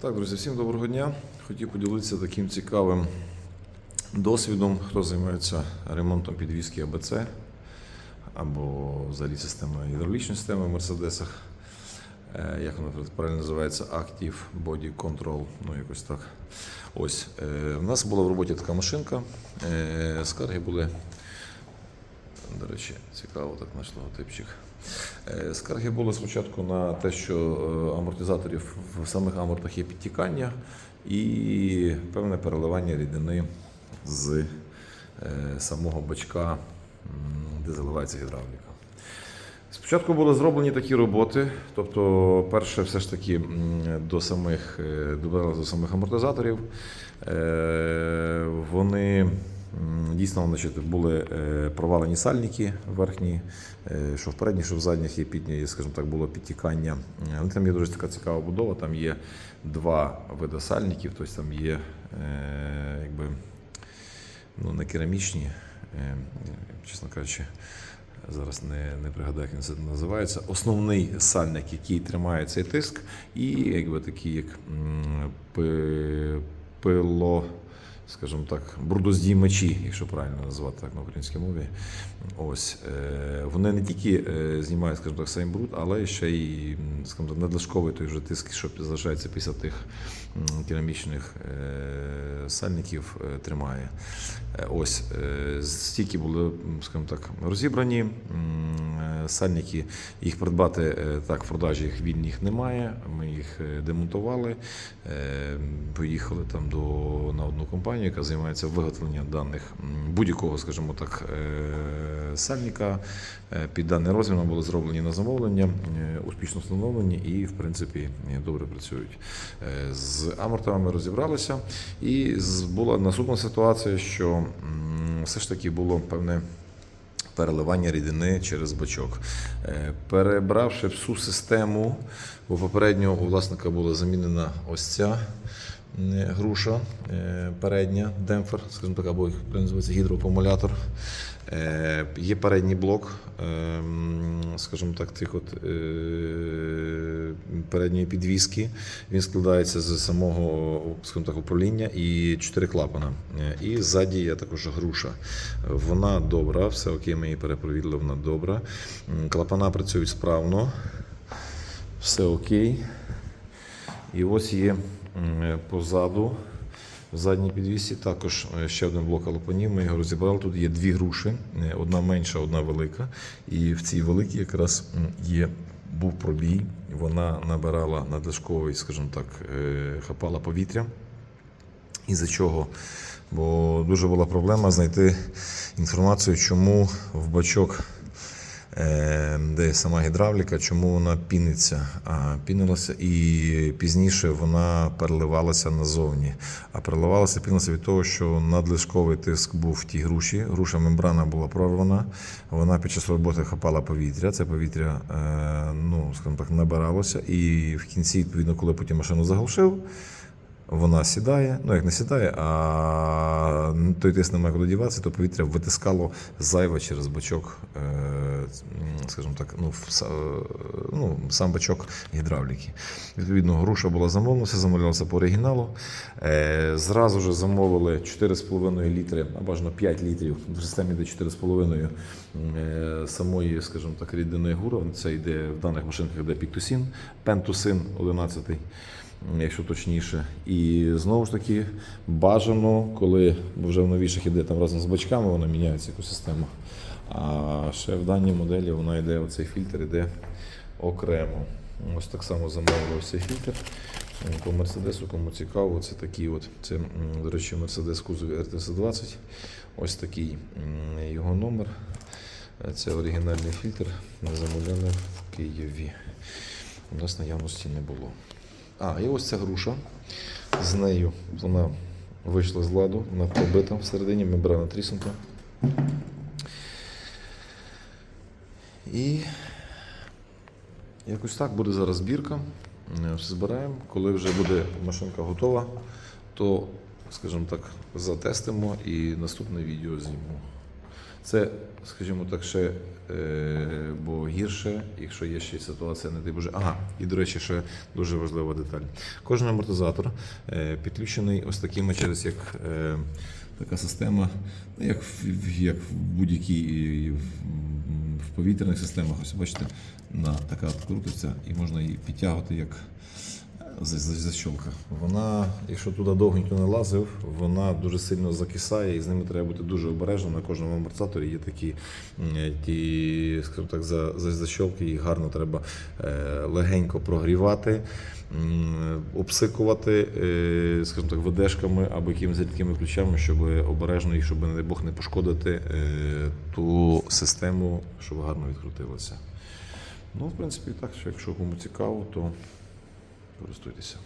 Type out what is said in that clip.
Так, друзі, всім доброго дня. Хотів поділитися таким цікавим досвідом, хто займається ремонтом підвіски АБЦ або взагалі системою гідравлічної системи в Мерседесах. Е, Як вона правильно називається? Active Body Control, ну якось так. Ось. е, У нас була в роботі така машинка. е, Скарги були до речі, цікаво так наш логотипчик. Е, Скарги були спочатку на те, що е, амортизаторів в самих амортах є підтікання і певне переливання рідини з е, самого бачка, де заливається гідравліка. Спочатку були зроблені такі роботи, тобто, перше, все ж таки до самих до самих амортизаторів. Вони дійсно значить, були е, провалені сальники верхні, е, що в передніх, що в задніх є підні, скажімо так, було підтікання. Але там є дуже така цікава будова. Там є два види сальників, тобто там є е, якби ну, не керамічні, чесно кажучи, зараз не, не пригадаю, як він це називається. Основний сальник, який тримає цей тиск, і якби такий, як пило. Скажімо так, брудоздіймачі, якщо правильно назвати так на українській мові. Ось е, вони не тільки е, знімають, скажімо так, сам бруд, але ще й скажімо так, надлишковий той вже тиск, що залишається після тих керамічних е, сальників, тримає. Ось стільки були, скажімо так, розібрані. Сальники їх придбати е, так в продажі їх вільних немає. Ми їх е, демонтували, е, поїхали там до на одну компанію, яка займається виготовленням даних будь-якого, скажімо так, сальника. Під даний розмір були зроблені на замовлення, успішно встановлені і, в принципі, добре працюють. З амортами розібралися, і була наступна ситуація, що все ж таки було певне переливання рідини через бачок. Е, Перебравши всю систему, бо попередньо у власника була замінена ось ця груша е, передня, демпфер, скажімо так, або називається гідроакумулятор. Е, Є передній блок, скажімо так, тих от е, передньої підвіски. Він складається з самого скажімо так, управління і чотири клапана. Е, І ззаді є також груша. Вона добра, все окей, ми її перепровірили, вона добра. Клапана працюють справно, все окей. І ось є позаду. В задній підвісі також е, ще один блок алопанів. Ми його розібрали. Тут є дві груші, е, одна менша, одна велика. І в цій великій якраз є. Був пробій, вона набирала надлишковий, скажімо так, е, хапала повітря. Із-за чого? Бо дуже була проблема знайти інформацію, чому в бачок, е, де сама гідравліка, чому вона піниться. А пінилася і пізніше вона переливалася назовні. А переливалася пінилася від того, що надлишковий тиск був в тій груші. Груша мембрана була прорвана. Вона під час роботи хапала повітря. Це повітря, е, ну скажімо так, набиралося. І в кінці, відповідно, коли потім машину заглушив. Вона сідає, ну як не сідає, а той тиск немає куди діватися, то повітря витискало зайве через бачок, е, скажімо так, ну, ну, сам бачок гідравліки. Відповідно, груша була замовлена, все замовлялося по оригіналу. Е, Зразу ж замовили 4,5 літри, а бажано 5 літрів. В системі йде 4,5 е, самої, скажімо так, рідини гура. Це йде в даних машинках йде піктусін, пентусин 11 якщо точніше. І знову ж таки бажано, коли вже в новіших іде там разом з бачками, вона міняється екосистема. А ще в даній моделі вона йде, оцей фільтр йде окремо. Ось так само замовили цей фільтр. По Мерседесу, кому цікаво, це такий от, це, до речі, Мерседес кузов РТС-20. Ось такий його номер. Це оригінальний фільтр, замовлений в Києві. У нас наявності не було. А, і ось ця груша. З нею вона вийшла з ладу, вона пробита всередині, мембрана тріснута. І якось так буде зараз збірка. Е, Все збираємо. Коли вже буде машинка готова, то, скажімо так, затестимо і наступне відео знімемо. Це, скажімо так, ще е, бо гірше, якщо є ще ситуація, не дай Боже. Ага, і до речі, ще дуже важлива деталь. Кожен амортизатор е, підключений ось такими через як е, така система, ну, як в, як в будь-якій в, повітряних системах. Ось бачите, на така крутиться і можна її підтягувати як защолка. Вона, якщо туди довго ніхто не лазив, вона дуже сильно закисає, і з ними треба бути дуже обережним. На кожному амортизаторі є такі ті, скажімо так, за, за защолки, їх гарно треба е, легенько прогрівати. Обсикувати, е, скажімо так, ведешками або якимись рідкими ключами, щоб обережно і щоб, не дай Бог, не пошкодити е, ту систему, щоб гарно відкрутилася. Ну, в принципі, так, що якщо кому цікаво, то користуйтеся.